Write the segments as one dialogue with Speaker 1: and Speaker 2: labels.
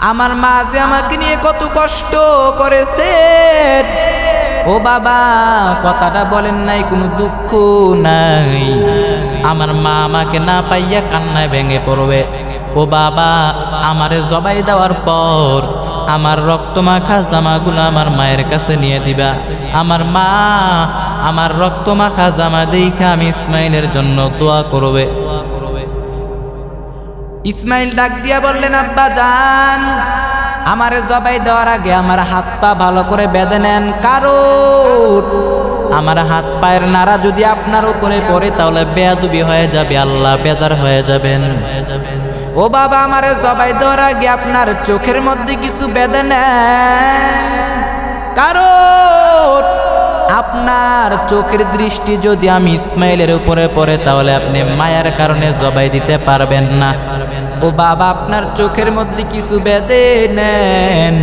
Speaker 1: আমার মা যে আমাকে নিয়ে কত কষ্ট করেছে। ও বাবা, কথাটা বলেন নাই, কোনো দুঃখ নাই। আমার মা আমাকে না পাইয়া কান্নায় ভেঙে পড়বে। ও বাবা, আমারে জবাই দেওয়ার পর আমার রক্ত মাখা জামাগুলো আমার মায়ের কাছে নিয়ে দিবা। আমার মা আমার রক্ত মাখা জামা দেখে আমি ইসমাইলের জন্য দোয়া করবে। ইসমাইল ডাক দিয়া বললেন, আব্বা যান, আমার জবাই দেওয়ার আগে আমার হাত পা ভালো করে বেঁধে নেন। কারণ আমার হাত পায়ের নাড়া যদি আপনার উপরে পড়ে, তাহলে বেয়াদুবি হয়ে যাবে, আল্লাহ বেজার হয়ে যাবেন। ও বাবা, আমার জবাই দেওয়ার আগে আপনার চোখের মধ্যে কিছু বেঁধে নেন। কারণ আপনার চোখের দৃষ্টি যদি আমি ইসমাইলের উপরে পড়ে, তাহলে আপনি মায়ার কারণে জবাই দিতে পারবেন না। ও বাবা, আপনার চোখের মধ্যে কিছু বেঁধে নেন।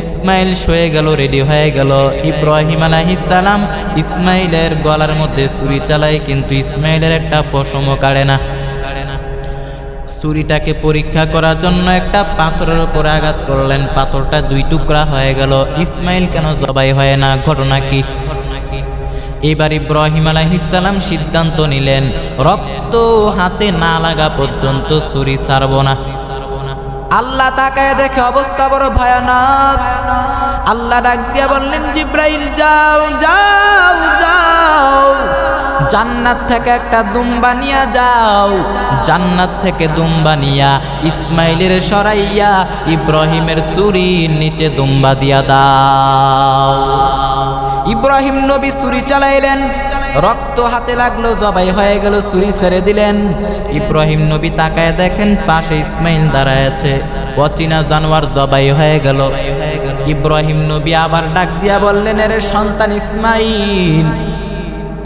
Speaker 1: ইসমাইল শুয়ে গেল রেডি হয়ে গেল। ইব্রাহিম আলাইসালাম ইসমাইলের গলার মধ্যে ছুরি চালায়, কিন্তু ইসমাইলের একটা পশমও কাড়ে না। ছুরিটাকে পরীক্ষা করার জন্য একটা পাথরের উপরে আঘাত করলেন। পাথরটা দুই টুকরা হয়ে গেল। ইসমাইল কেন জবাই হয় না? ঘটনা কি? এবার ইব্রাহিম আলাইসালাম সিদ্ধান্ত নিলেন, রক্ত হাতে না লাগা পর্যন্ত ছুরি ছাড়ব না। আল্লাহ তাকায় দেখে অবস্থা বড় ভয়ানক। আল্লাহ ডাক দিয়া বললেন, জিব্রাইল, যাও যাও যাও। জান্নাত থেকে একটা দুম্বা নিয়া যাও। জান্নাত থেকে দুম্বা নিয়া ইসমাইলের সরাইয়া ইব্রাহিমের চুরির নিচে দুম্বা দিয়া দাও। ইব্রাহিম নবী ছুরি চালাইলেন। রক্ত হাতে লাগল, জবাই হয়ে গেল, ছুরি ছেড়ে দিলেন। ইব্রাহিম নবী তাকায় দেখেন, পাশে ইসমাইল দাঁড়ায় আছে। অচিনা জানোয়ার জবাই হয়ে গেল। ইব্রাহিম নবী আবার ডাক দিয়া বললেন, এর সন্তান ইসমাইল,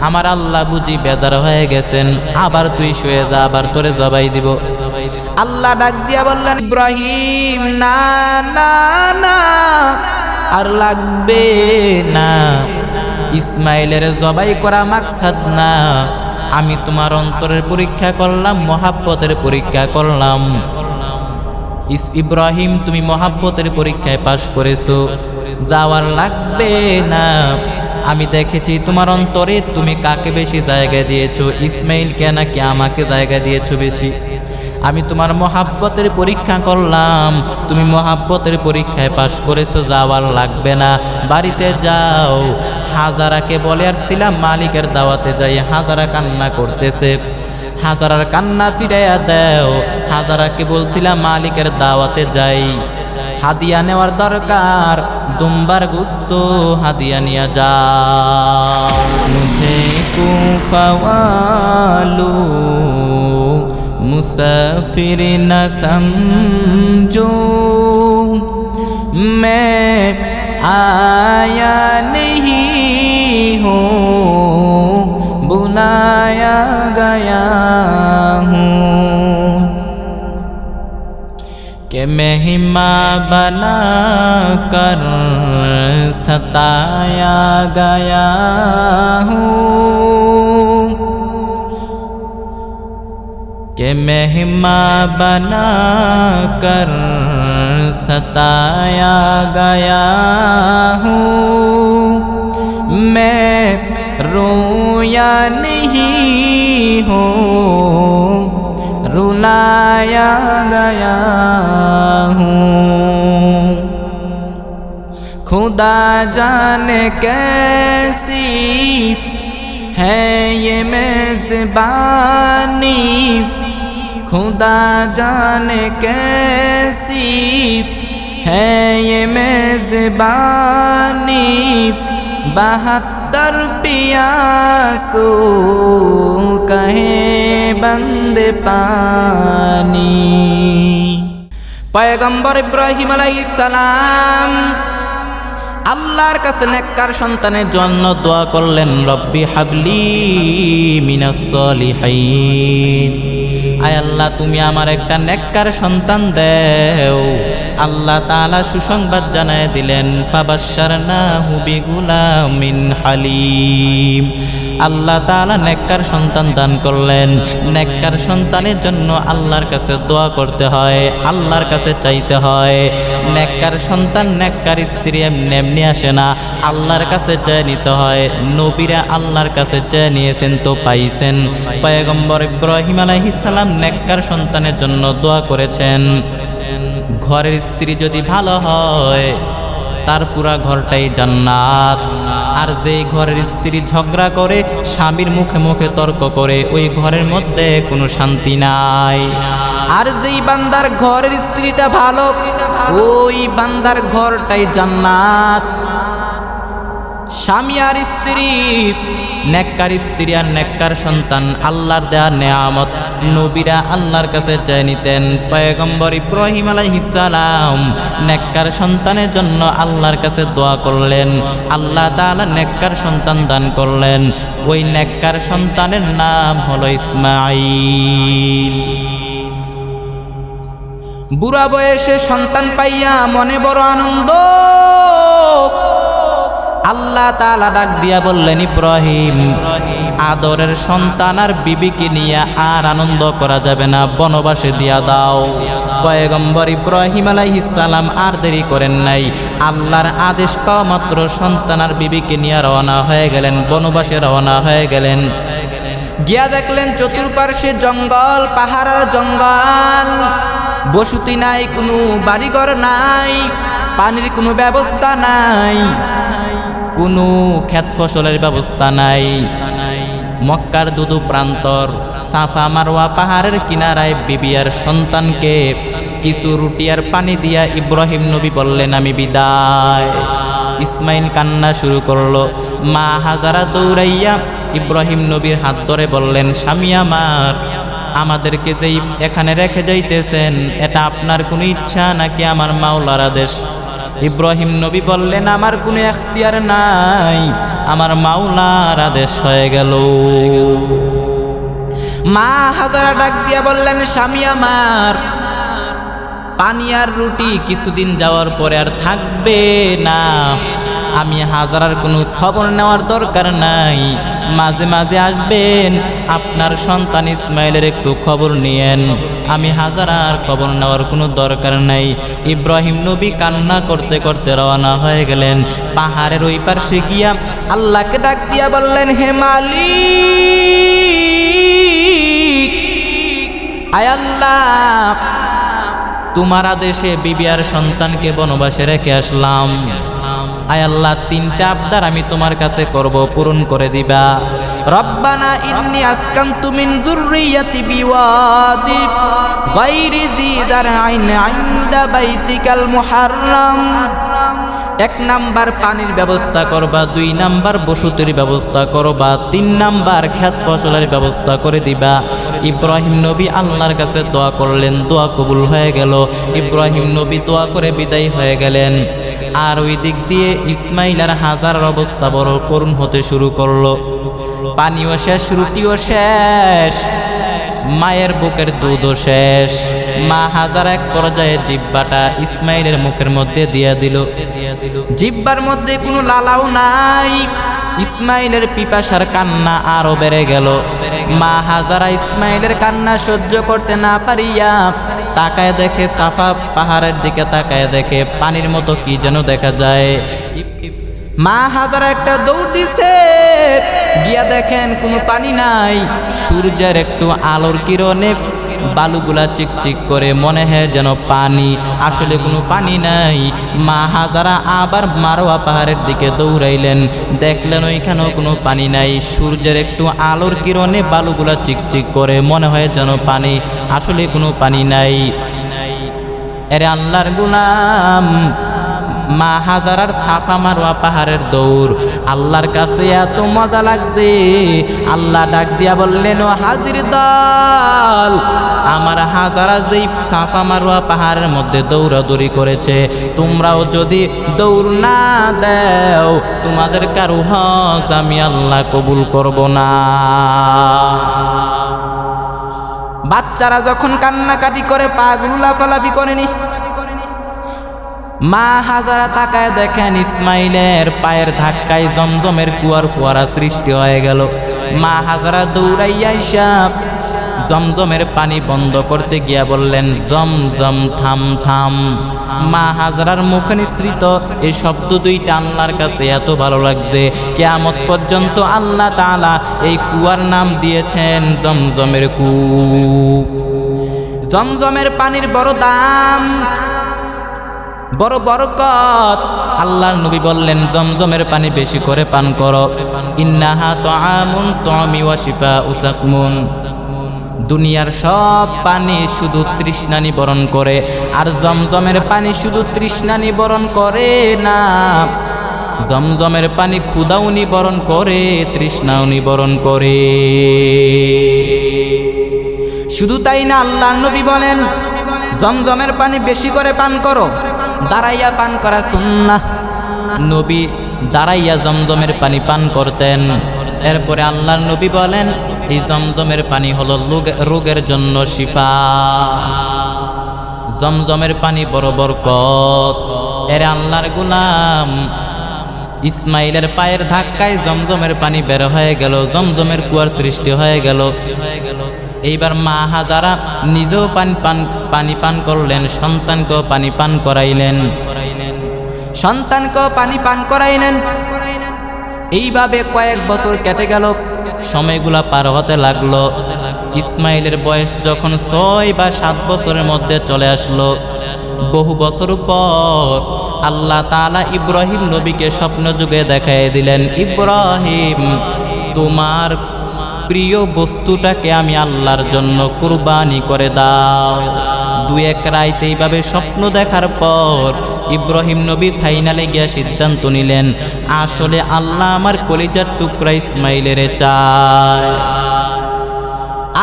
Speaker 1: আমার আল্লাহ বুঝি বেজার হয়ে গেছেন। আবার তুই শুয়ে যা, আবার তোরে জবাই দিব। আল্লাহ ডাক দিয়া বললেন, ইব্রাহিম, না না না আর লাগবে না। ইসমাইলের জবাই করা মাকসাদ না। আমি তোমার অন্তরের পরীক্ষা করলাম, মহাব্বতের পরীক্ষা করলাম। ইস ইব্রাহিম, তুমি মহাব্বতের পরীক্ষায় পাশ করেছ। যাওয়ার লাগবে না। আমি দেখেছি তোমার অন্তরে তুমি কাকে বেশি জায়গা দিয়েছ? ইসমাইলকে নাকি আমাকে জায়গা দিয়েছ বেশি? আমি তোমার মহাব্বতের পরীক্ষা করলাম। তুমি মহাব্বতের পরীক্ষায় পাশ করেছ, যাওয়ার লাগবে না। বাড়িতে যাও। হাজারাকে বলে, আর ছিলাম মালিকের দাওয়াতে যাই। হাজারা কান্না করতেছে। হাজারার কান্না ফিরাইয়া দেও। হাজারাকে বলছিলাম, মালিকের দাওয়াতে যাই। হাদিয়া নেওয়ার দরকার, দুম্বার গুস্ত হাদিয়া নিয়ে যাও। মুঝে কুফাওয়ালু مسافر نہ سمجھو۔ میں آیا نہیں ہوں بنایا گیا ہوں۔ کہ مہما بنا کر ستایا گیا ہوں۔ کہ مہما بنا کر ستایا گیا ہوں۔ میں رویا نہیں ہوں، رلایا گیا ہوں۔ خدا جان کیسی ہے یہ میزبانی۔ খুদা জানে কেসি হ্যাঁ মেজবানি বাহাত্তর পিয়াসো কহে বন্দ পানি পয়গম্বর ইব্রাহিম সালাম আল্লাহর কাছে নেককার সন্তানের জন্য দোয়া করলেন, রব্বি হাবলি মিনাস হাইন আয় আল্লাহ তুমি আমার একটা নেককার সন্তান দেও। আল্লাহ তাআলা সুসংবাদ জানায় দিলেন, ফাবাশশারনাহু বিগুলামিন হালিম। আল্লাহ তাআলা নেককার সন্তান দান করলেন। নেককার সন্তানের জন্য আল্লাহর কাছে দোয়া করতে হয়, আল্লাহর কাছে চাইতে হয়। নেককার সন্তান নেককার স্ত্রী এমনি এমনি আসে না, আল্লাহর কাছে চেয়ে নিতে হয়। নবীরা আল্লাহর কাছে চেয়ে নিয়েছেন তো পাইছেন। পয়গম্বর ইব্রাহিম আলাইহিস সালাম নেককার সন্তানের জন্য দোয়া করেছেন। ঘরের স্ত্রী যদি ভালো হয়, তার পুরা ঘরটাই জান্নাত। আর যেই ঘরের স্ত্রী ঝগড়া করে, স্বামীর মুখে মুখে তর্ক করে, ওই ঘরের মধ্যে কোনো শান্তি নাই। আর যেই বান্দার ঘরের স্ত্রীটা ভালো, ওই বান্দার ঘরটাই জান্নাত। স্বামী আর স্ত্রী নেককার স্ত্রী আর নেককার সন্তান, আল্লাহর দেয়া নেয়ামত, নবীরা আল্লাহর কাছে চেয়ে নিতেন। পয়গম্বর ইব্রাহিম আলাইহিসালাম নেককার সন্তানের জন্য আল্লাহর কাছে দোয়া করলেন। আল্লাহ তাআলা নেককার সন্তান দান করলেন। ওই নেককার সন্তানের নাম হলো ইসমাঈল। বুড়া বয়সে সন্তান পাইয়া মনে বড় আনন্দ। আল্লাহ তাআলা ডাক দিয়া বললেন, ইব্রাহিম, আদরের সন্তান আর বিবিকে নিয়ে আর আনন্দ করা যাবে না, বনবাসে দিয়া দাও। পয়গম্বর ইব্রাহিম আলাইহিস সালাম আর দেরি করেন নাই। আল্লাহর আদেশ পাওয়া মাত্র সন্তান আর বিবিকে নিয়ে রওনা হয়ে গেলেন, বনবাসে রওনা হয়ে গেলেন। গিয়া দেখলেন চতুর্পার্শ্বে জঙ্গল, পাহাড় আর জঙ্গল। বসতি নাই, কোনো বাড়িঘর নাই, পানির কোনো ব্যবস্থা নাই। কোনো ক্ষেত ফসলের ব্যবস্থা নাই। মক্কার দুদু প্রান্তর সাফা মারোয়া পাহাড়ের কিনারায় বিবিয়ার সন্তানকে কিছু রুটি আর পানি দিয়া ইব্রাহিম নবী বললেন, আমি বিদায়। ইসমাইল কান্না শুরু করল। মা হাজারা দৌড়াইয়া ইব্রাহিম নবীর হাত ধরে বললেন, স্বামী আমার, আমাদেরকে যেই এখানে রেখে যাইতেছেন, এটা আপনার কোনো ইচ্ছা নাকি আমার মাওলার আদেশ? ইব্রাহিম নবী বললেন, আমার কোনো এখতিয়ার নাই। আমার মাওলার আদেশ হয়ে গেল। মা হাজারা ডাক দিয়া বললেন, স্বামী আমার, পানি আর রুটি কিছুদিন যাওয়ার পরে আর থাকবে না। আমি হাজারার কোনো খবর নেওয়ার দরকার নাই। মাঝে মাঝে আসবেন। আপনার সন্তান ইসমাইলের একটু খবর নিয়েন। আমি হাজারার খবর নেওয়ার কোনো দরকার নাই। ইব্রাহিম নবী কান্না করতে করতে রওনা হয়ে গেলেন। পাহাড়ের ওই পাশে গিয়া আল্লাহকে ডাক দিয়া বললেন, হে মালিক, আয় আল্লাহ, তোমার আদেশে বিবিয়ার সন্তানকে বনবাসে রেখে আসলাম। আয় আল্লাহ, তিনটা আবদার আমি তোমার কাছে করব, পূরণ করে দিবা। রব্বানা ইন্নি আসকানতু মিন যুররিয়াতি বিওয়াদি গায়রি জি দারআইন ইনদা বাইতিকাল মুহাররাম। এক নাম্বার পানির ব্যবস্থা করবা, দুই নাম্বার বসতির ব্যবস্থা করবা, তিন নাম্বার খ্যাত ফসলের ব্যবস্থা করে দিবা। ইব্রাহিম নবী আল্লাহর কাছে দোয়া করলেন, দোয়া কবুল হয়ে গেল। ইব্রাহিম নবী দোয়া করে বিদায় হয়ে গেলেন। আর ওই দিক দিয়ে ইসমাইল আর হাজার অবস্থা বড় করুণ হতে শুরু করল। পানিও শেষ, রুটিও শেষ, মায়ের বুকের দুধও শেষ। মা হাজার এক পর্যায়ে জিব্বাটা ইসমাইলের মুখের মধ্যে দিয়ে দিল। জিব্বার মধ্যে কোনো লালাও নাই। ইসমাইলের পিপাসার কান্না আরও বেড়ে গেল। মা হাজারা ইসমাইলের কান্না সহ্য করতে না পারিয়া তাকায় দেখে সাফা পাহাড়ের দিকে তাকায় দেখে পানির মতো কি যেন দেখা যায়। মা হাজারা একটা দৌড় দিছে, গিয়া দেখেন কোনো পানি নাই। সূর্যের একটু আলোর কিরণে বালুগুলা চিকচিক করে মনে হয় যেন পানি। আসলে কোনো পানি নাই। মা হাজারা আবার মারোয়া পাহাড়ের দিকে দৌড়াইলেন। দেখলেন ওইখানেও কোনো পানি নাই। সূর্যের একটু আলোর কিরণে বালুগুলা চিকচিক করে মনে হয় যেন পানি। আসলে কোনো পানি নাই। এরে আল্লাহর গুলাম মা হাজারার সাফা মারোয়া পাহাড়ের দৌড়। আল্লাহর কাছে এত মজা লাগছে। আল্লাহ ডাক দিয়া বললেন, ও হাজির দল, আমার হাজারা যেই সাফা মারোয়া পাহাড়ের মধ্যে দৌড়াদৌড়ি করেছে, তোমরাও যদি দৌড় না দেও, তোমাদের কারও হজ আমি আল্লাহ কবুল করব না। বাচ্চারা যখন কান্নাকাটি করে পা গুলা কলাপি করেনি। মা হাজারা তাকায় দেখেন ইসমাইলের পায়ের ধাক্কায় জমজমের কুয়ার ফুয়ারা সৃষ্টি হয়ে গেল। মা হাজারা দৌড়াইয়া হিসাব জমজমের পানি বন্ধ করতে গিয়া বললেন জমজম থাম থাম। মা হাজারার মুখ নিঃসৃত এই শব্দ দুইটা আল্লাহর কাছে এত ভালো লাগছে। কেয়ামত পর্যন্ত আল্লাহ তাআলা এই কুয়ার নাম দিয়েছেন জমজমের কূপ। জমজমের পানির বড় দাম বড় বরকত। আল্লাহর নবী বললেন, জমজমের পানি বেশি করে পান করো। ইন্নাহা তাআমুন তুমি ওয়া শিফা উসাকমুন দুনিয়ার সব পানি শুধু তৃষ্ণা নিবরণ করে, আর জমজমের পানি শুধু তৃষ্ণা নিবরণ করে না। জমজমের পানি ক্ষুদাও নিবরণ করে তৃষ্ণাও নিবরণ করে। শুধু তাই না আল্লাহ নবী বলেন, জমজমের পানি বেশি করে পান করো। দাঁড়াইয়া পান করা সুন্নাহ। নবী দাঁড়াইয়া জমজমের পানি পান করতেন। এরপরে আল্লাহর নবী বলেন, এই জমজমের পানি হলো রোগের জন্য শিফা। জমজমের পানি বড় বরকত। এর আল্লাহর গুলাম, ইসমাইলের পায়ের ধাক্কায় জমজমের পানি বের হয়ে গেল, জমজমের কুয়ার সৃষ্টি হয়ে গেল হয়ে গেল। এইবার মা হাজারা নিজেও পানি পান পানি পান করলেন, সন্তানকেও পানি পান করাইলেন। সন্তানকেও পানি পান করাইলেন। এইভাবে কয়েক বছর কেটে গেল, সময়গুলা পার হতে লাগল। ইসমাইলের বয়স যখন ছয় বা সাত বছরের মধ্যে চলে আসলো। বহু বছর পর আল্লাহ তালা ইব্রাহিম নবীকে স্বপ্ন যুগে দেখাই দিলেন, ইব্রাহিম, তোমার প্রিয় বস্তুটাকে আমি আল্লাহর জন্য কুরবানি করে দাও। দু এক রাইতে এইভাবে স্বপ্ন দেখার পর ইব্রাহিম নবী ফাইনালে গিয়া সিদ্ধান্ত নিলেন, আসলে আল্লাহ আমার কলিজার টুকরা ইসমাইলের চায়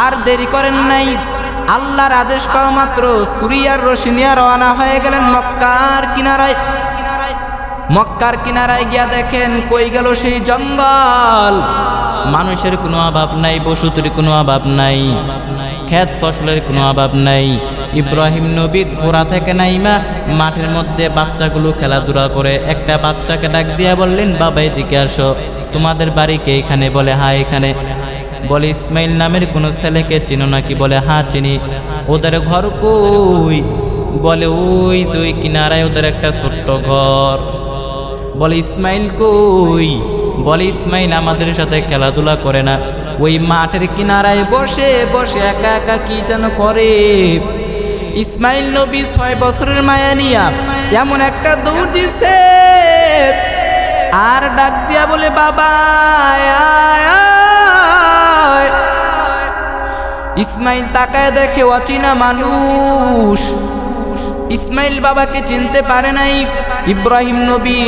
Speaker 1: আর দেরি করেন নাই, আল্লাহর আদেশ পাওয়া মাত্র সুরিয়ার রশিনিয়া রওনা হয়ে গেলেন মক্কার কিনারায়। মক্কার কিনারায় গিয়া দেখেন কই গেল সেই জঙ্গল। মানুষের কোনো অভাব নাই, বসতির কোনো অভাব নাই, ক্ষেত ফসলের কোনো অভাব নাই। ইব্রাহিম নবী ঘোড়া থেকে নাইমা মাঠের মধ্যে বাচ্চাগুলো খেলাধুলা করে একটা বাচ্চাকে ডাক দিয়া বললেন, বাবা, এদিকে আসো। তোমাদের বাড়িকে এখানে? বলে হ্যাঁ এখানে। বলে, ইসমাইল নামের কোনো ছেলেকে চিনো নাকি? বলে হা চিনি। ওদের ঘর কই? বলে, ওই যে ওই কিনারায় ওদের একটা ছোট্ট ঘর। বলে, ইসমাইল কই? বলে, ইসমাইল আমাদের সাথে খেলাধুলা করে না। ওই মাঠের কিনারায় বসে বসে একা একা কি যেন করে। ইসমাইল নবী ছয় বছরের মায়া নিয়া এমন একটা দৌড় দিছে। আর ডাক দিয়া বলে, বাবা। ইসমাইল তাকায় দেখে অচিনা মানুষ। ইসমাইল বাবাকে চিনতে পারে নাই। ইব্রাহিম নবী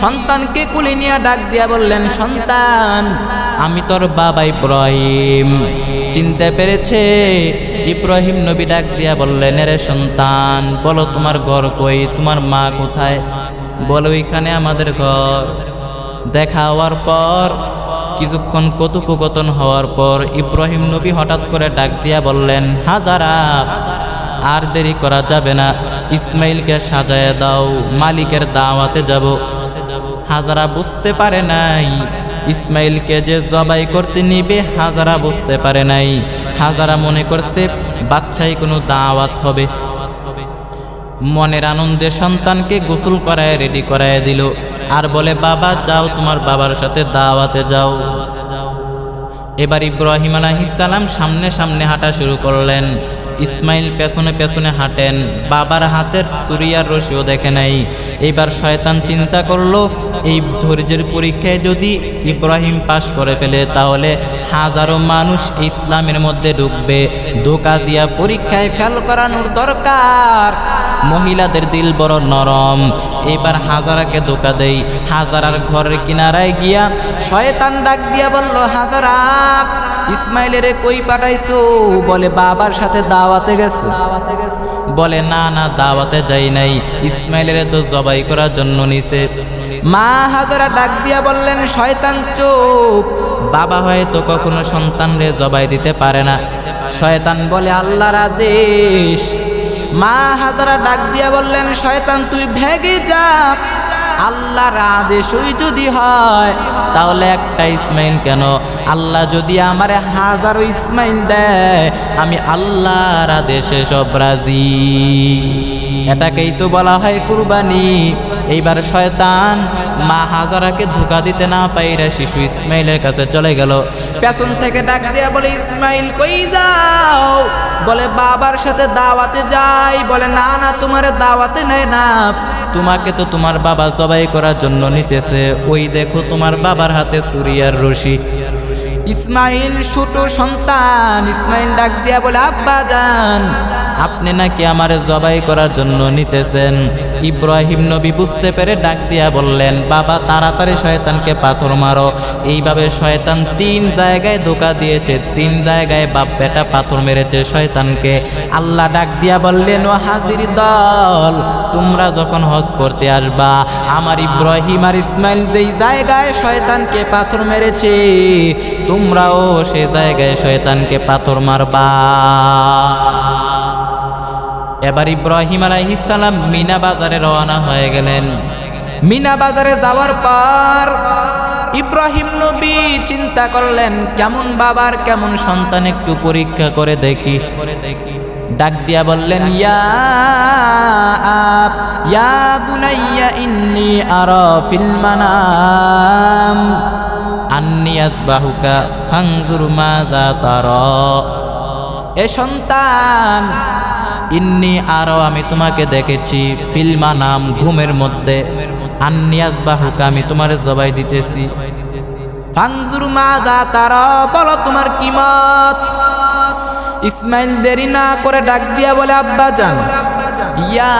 Speaker 1: সন্তানকে কুলে নিয়ে ডাক দিয়া বললেন, সন্তান, আমি তোর বাবা ইব্রাহিম। চিনতে পেরেছে, ইব্রাহিম নবী ডাক দিয়া বললেন রে সন্তান, বলো তোমার ঘর কই? তোমার মা কোথায়? বলো ওইখানে আমাদের ঘর। দেখা হওয়ার পর, কিছুক্ষণ কথোপকথন হওয়ার পর, ইব্রাহিম নবী হঠাৎ করে ডাক দিয়া বললেন, হাজারা আর দেরি করা যাবে না। ইসমাইলকে সাজায় দাও, মালিকের দাওয়াতে যাব। হাজারা বুঝতে পারে নাই, ইসমাইলকে যে জবাই করতে নিবে, হাজারা বুঝতে পারে নাই। হাজারা মনে করছে বাচ্চাই কোনো দাওয়াত হবে। মনের আনন্দে সন্তানকে গোসল করায় রেডি করায় দিল। আর বলে, বাবা, যাও তোমার বাবার সাথে দাওয়াতে যাও। এবার ইব্রাহিম আলাহিসাল্লাম সামনে সামনে হাঁটা শুরু করলেন। ইসমাইল পেছনে পেছনে হাঁটেন। বাবার হাতের সুরিয়ার রশিও দেখে নাই। এইবার শয়তান চিন্তা করল, এই ধৈর্যের পরীক্ষায় যদি ইব্রাহিম পাশ করে ফেলে, তাহলে হাজারো মানুষ ইসলামের মধ্যে ঢুকবে। ধোকা দিয়া পরীক্ষায় ফেল করানোর দরকার। মহিলাদের দিল বড় নরম। এবার হাজারাকে ধোকা দেই। হাজারার ঘরের কিনারায় গিয়া শয়তান ডাক দিয়া বলল, হাজারা ইসমাইলেরে কই পাঠাইছো? বলে, বাবার সাথে দাওয়াতে গেছে। বলে, না না, দাওয়াতে যাই নাই। ইসমাইলের তো জবাই করার জন্য নিছে। মা হাজারা ডাক দিয়া বললেন, শয়তান চোপ, বাবা হয়তো কখনো সন্তানরে জবাই দিতে পারে না। শয়তান বলে, আল্লাহর আদেশ। মা হাজারা ডাক দিয়া বললেন, শয়তান, তুই ভেগে যা। আল্লাহর আদেশই যদি হয়, তাহলে একটা ইসমাইল কেন? আল্লাহ যদি আমার হাজারো ইসমাইল দেয়, আমি আল্লাহর আদেশে সব রাজি। এটাকেই তো বলা হয় কুরবানি। এইবার শয়তান মা হাজারাকে ধোকা দিতে না পাইরা শিশু ইসমাইলের কাছে চলে গেল। পেছন থেকে ডাক দিয়া বলে, ইসমাইল, কই যাও? বলে, বাবার সাথে দাওয়াতে যাই। বলে, না না, তোমার দাওয়াতে নেয় না। তোমাকে তো তোমার বাবা জবাই করার জন্য নিতেছে। ওই দেখো তোমার বাবার হাতে সুরিয়ার রশি। ইসমাইল ছোট সন্তান, ইসমাইল ডাক দিয়া বলে, আব্বা, যান। আপনি নাকি আমার জবাই করার জন্য নিতেছেন? ইব্রাহিম নবী বুঝতে পেরে ডাক দিয়া বললেন, বাবা, তাড়াতাড়ি শয়তানকে পাথর মারো। এইভাবে শয়তান তিন জায়গায় ধোকা দিয়েছে, তিন জায়গায় বাপ বেটা পাথর মেরেছে শয়তানকে। আল্লাহ ডাক দিয়া বললেন, ও হাজির দল, তোমরা যখন হজ করতে আসবা, আমার ইব্রাহিম আর ইসমাইল যেই জায়গায় শয়তানকে পাথর মেরেছে, তোমরাও সে জায়গায় শয়তানকে পাথর মারবা। এবার ইব্রাহিম আলাইহিসালাম মিনা বাজারে রওনা হয়ে গেলেন। মিনা বাজারে যাওয়ার পর ইব্রাহিম নবী চিন্তা করলেন, কেমন বাবার, কেমন সন্তান একটু পরীক্ষা করে দেখি। করে দেখি ডাক দিয়া বললেন, ইয়া আব, ইয়া বুনাইয়া ইন্নি এ সন্তান ইন্নি আরও আমি তোমাকে দেখেছি। ফিল্মা নাম ঘুমের মধ্যে। আন্নিয়াত বাহুকা আমি তোমার জবাই দিতেছি। ফাংজুর মাদা তারা, বলো তোমার কি মত? ইসমাইল দেরি না করে ডাক দিয়া বলে, আব্বা যান। ইয়া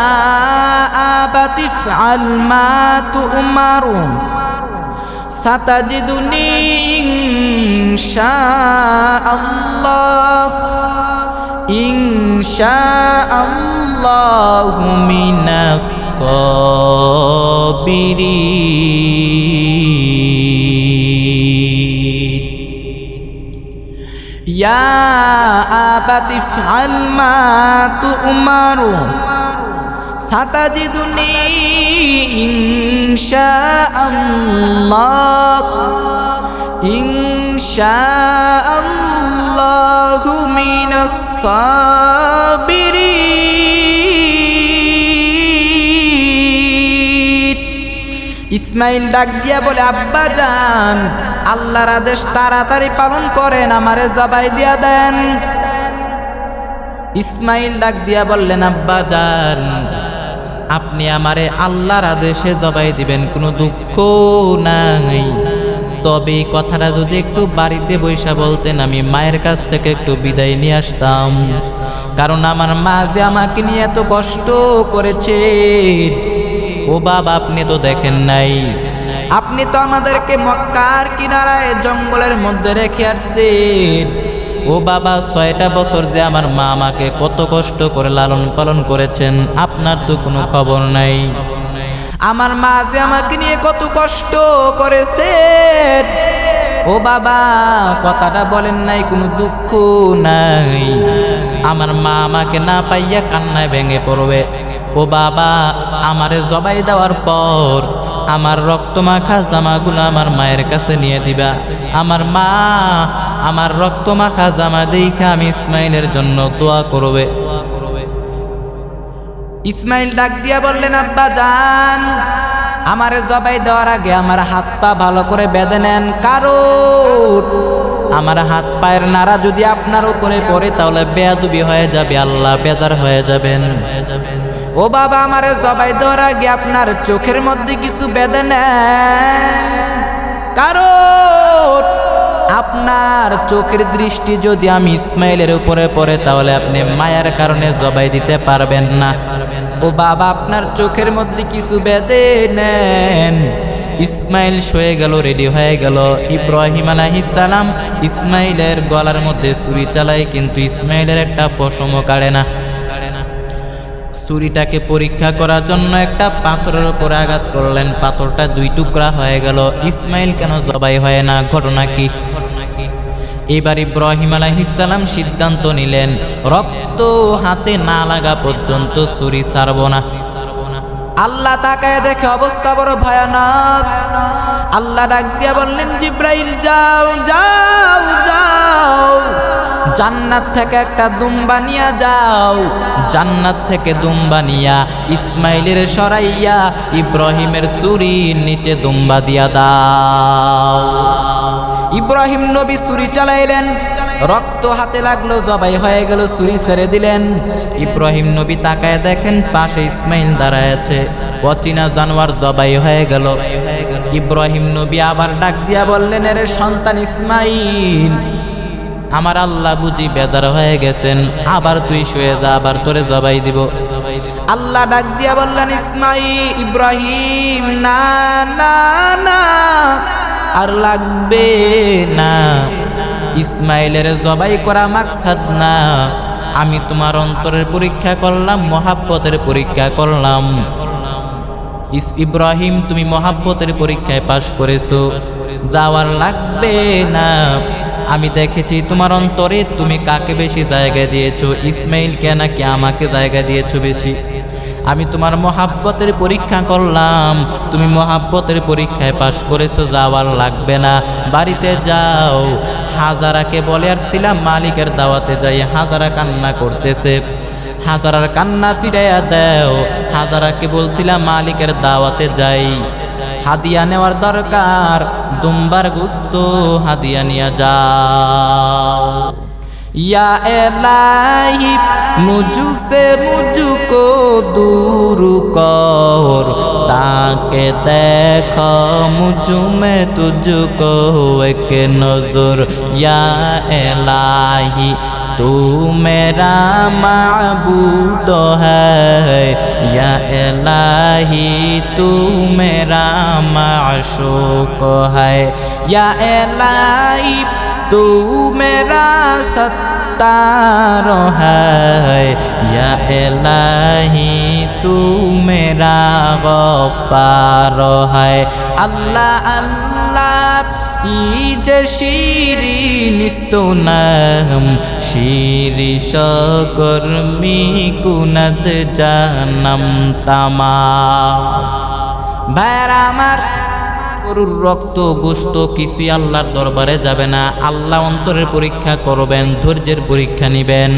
Speaker 1: আবাতি ফাল মা তুমারুন। সাতাজিদুনি ইনশাআল্লাহ। ইনশাআল্লাহু মিনাস সাবিরিন। ইয়া আবাতি ফাল মা তুমারু। সাতাজিদুনি ইনশাআল্লাহু মিনাস সাবিরিন। ইসমাইল ডাক দিয়া বলে, আব্বা যান, আল্লাহর আদেশ তাড়াতাড়ি পালন করেন, আমারে জবাই দিয়া দেন। ইসমাইল ডাক দিয়া বললেন, আব্বা যান, আপনি আমারে আল্লাহর আদেশে জবাই দিবেন, কোনো দুঃখ নাই। তবে এই কথাটা যদি একটু বাড়িতে বৈশা বলতেন, আমি মায়ের কাছ থেকে একটু বিদায় নিয়ে আসতাম। কারণ আমার মা যে আমাকে নিয়ে এত কষ্ট করেছে, ও বাবা আপনি তো দেখেন নাই। আপনি তো আমাদেরকে মক্কার কিনারায় জঙ্গলের মধ্যে রেখে আসছেন। ও বাবা, ছয়টা বছর যে আমার মা আমাকে কত কষ্ট করে লালন পালন করেছেন, আপনার তো কোনো খবর নাই। আমার মা যে আমাকে নিয়ে কত কষ্ট করেছে। ও বাবা, কথাটা বলেন নাই, কোনো দুঃখ নাই। আমার মা আমাকে না পাইয়া কান্নায় ভেঙে পড়বে। ও বাবা, আমারে জবাই দেওয়ার পর আমার রক্তমাখা জামাগুলো আমার মায়ের কাছে নিয়ে দিবা। আমার মা আমার রক্তমাখা জামা দেখা আমি ইসমাইলের জন্য দোয়া করবে। ইসমাইল ডাক দিয়া বললেন, আব্বা, যান। আমার জবাই দেওয়ার আগে আমার হাত পা ভালো করে বেঁধে নেন। কারণ আমার হাত পায়ের নাড়া যদি আপনার উপরে পড়ে, তাহলে বেয়াদুবি হয়ে যাবে। আল্লাহ বেজার হয়ে যাবেন। ও বাবা, আমার জবাই দেওয়ার আগে আপনার চোখের মধ্যে কিছু বেঁধে নেন। কারণ আপনার চোখের দৃষ্টি যদি আমি ইসমাইলের উপরে পড়ে, তাহলে আপনি মায়ার কারণে জবাই দিতে পারবেন না। ও বাবা, আপনার চোখের মধ্যে কিছু বেঁধে নেন। ইসমাইল শুয়ে গেল, রেডি হয়ে গেল। ইব্রাহিম আলাইহিসালাম ইসমাইলের গলার মধ্যে ছুরি চালায়, কিন্তু ইসমাইলের একটা পশমও কাড়ে না। ছুরিটাকে পরীক্ষা করার জন্য একটা পাথরের উপর আঘাত করলেন। পাথরটা দুই টুকরা হয়ে গেল। ইসমাইল কেন জবাই হয় না? ঘটনা কি? এবার ইব্রাহিম আলাইহিসাল্লাম সিদ্ধান্ত নিলেন, রক্ত হাতে না লাগা পর্যন্ত ছুরি ছাড়ব না। আল্লাহ তাকায় দেখে অবস্থা বড় ভয়ানক। আল্লাহ ডাক দিয়া বললেন, জিব্রাইল, যাও যাও যাও। জান্নাত থেকে একটা দুম্বা নিয়া যাও। জান্নাত থেকে দুম্বা নিয়া ইসমাইলের সরাইয়া ইব্রাহিমের চুরির নিচে দুম্বা দিয়া দাও। ইব্রাহিম নবী ছুরি চালাইলেন, রক্ত হাতে লাগল, জবাই হয়ে গেল, ছুরি ছেড়ে দিলেন। ইব্রাহিম নবী তাকায় দেখেন, পাশে ইসমাইল দাঁড়ায় আছে। অচিনা জানোয়ার জবাই হয়ে গেল। ইব্রাহিম নবী আবার ডাক দিয়া বললেন, এর সন্তান ইসমাইল, আমার আল্লাহ বুঝি বেজার হয়ে গেছেন। আবার তুই শুয়ে যা, আবার তোরে জবাই দিব। আল্লাহ ডাক দিয়া বললেন, ইসমাইল, ইব্রাহিম, না না না আর লাগবে না। ইসমাইলের জবাই করা মাকসাদ না। আমি তোমার অন্তরের পরীক্ষা করলাম, মহাব্বতের পরীক্ষা করলাম। ইস ইব্রাহিম, তুমি মহাব্বতের পরীক্ষায় পাশ করেছ। যাওয়ার লাগবে না। আমি দেখেছি তোমার অন্তরে তুমি কাকে বেশি জায়গা দিয়েছ? ইসমাইলকে নাকি আমাকে জায়গা দিয়েছ বেশি? আমি তোমার মহাব্বতের পরীক্ষা করলাম। তুমি মহাব্বতের পরীক্ষায় পাশ করেছ, যাওয়ার লাগবে না। বাড়িতে যাও। হাজারাকে বলে আর ছিলাম মালিকের দাওয়াতে যাই, হাজারা কান্না করতেছে। হাজারার কান্না ফিরাইয়া দেও। হাজারাকে বলছিলাম মালিকের দাওয়াতে যাই। হাদিয়া নেওয়ার দরকার, দুম্বার গুস্ত, হাদিয়া নিয়ে যাও। یا الہی مجھ سے مجھ کو دور کر تاکہ دیکھا مجھ میں تجھ کو ایک نظر یا الہی تو میرا معبود ہے یا الہی تو میرا معشوق ہے یا الہی तू मेरा सत्तार है या इलाही तू मेरा गफ्फार है अल्लाह अल्लाह যে শিরিন স্তোনাম শিরি সকর্মী কুনদ জানম তামা ভাইরা আমার গরুর রক্ত, গোস্ত কিছুই আল্লাহর দরবারে যাবে না। আল্লাহ অন্তরের পরীক্ষা করবেন, ধৈর্যের পরীক্ষা নিবেন।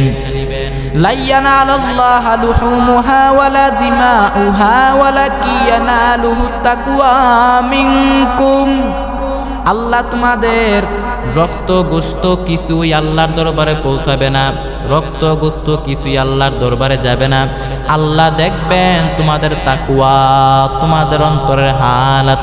Speaker 1: আল্লাহ তোমাদের রক্ত, গোস্ত কিছুই আল্লাহর দরবারে পৌঁছাবে না। রক্ত, গোস্ত কিছুই আল্লাহর দরবারে যাবে না। আল্লাহ দেখবেন তোমাদের তাকুয়া, তোমাদের অন্তরের হালাত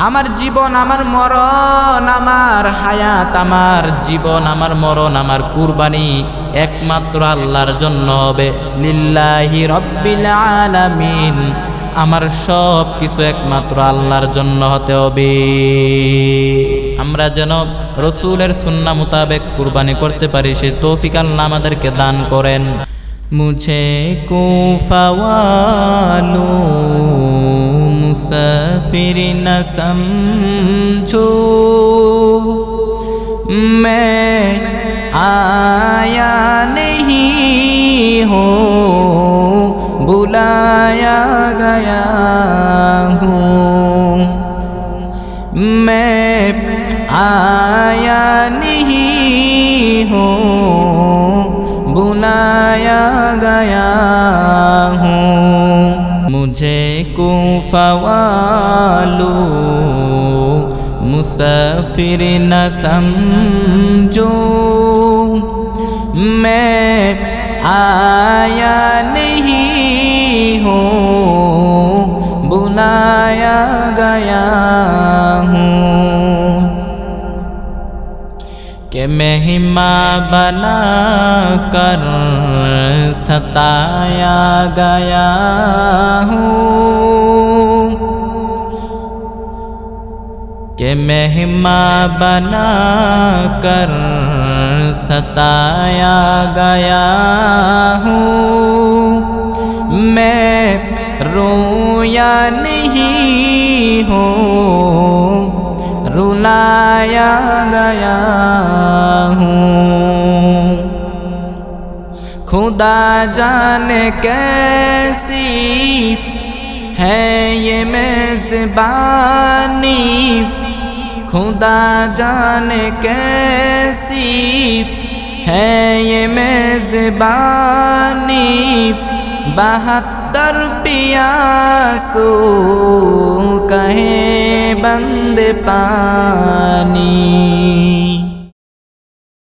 Speaker 1: আমার জীবন, আমার মরণ, আমার হায়াত, আমার জীবন, আমার মরণ, আমার কুরবানি একমাত্র আল্লাহর জন্য হবে। লিল্লাহি রব্বিল আলামিন। আমার সব কিছু একমাত্র আল্লাহর জন্য হতে হবে। আমরা যেন রসুলের সুন্না মোতাবেক কুরবানি করতে পারি, সে তৌফিক আল্লাহ আমাদেরকে দান করেন। মুঝে কুফাওয়ালু مسافر نہ سمجھو۔ میں آیا نہیں ہوں بلایا گیا ہوں۔ پھر نہ سمجھو۔ میں آیا نہیں ہوں بنایا گیا ہوں۔ کہ مہما بنا کر ستایا گیا ہوں۔ مہما بنا کر ستایا گیا ہوں۔ میں رویا نہیں ہوں، رلایا گیا ہوں۔ خدا جان کیسی ہے یہ میزبانی۔ خدا جان کیسی ہے یہ میزبانی بہتر پیاسو کہیں بند پانی